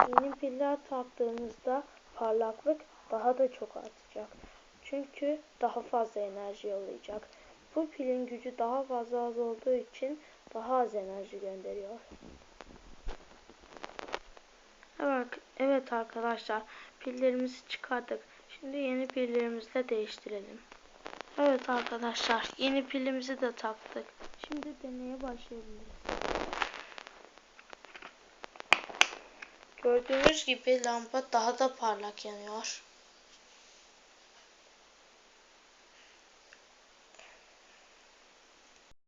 Yeni piller taktığınızda parlaklık daha da çok artacak. Çünkü daha fazla enerji yollayacak. Bu pilin gücü daha fazla az olduğu için daha az enerji gönderiyor. Evet, evet arkadaşlar pillerimizi çıkardık. Şimdi yeni pillerimizi de değiştirelim. Evet arkadaşlar yeni pilimizi de taktık. Şimdi deneye başlayabiliriz. Gördüğünüz gibi lamba daha da parlak yanıyor.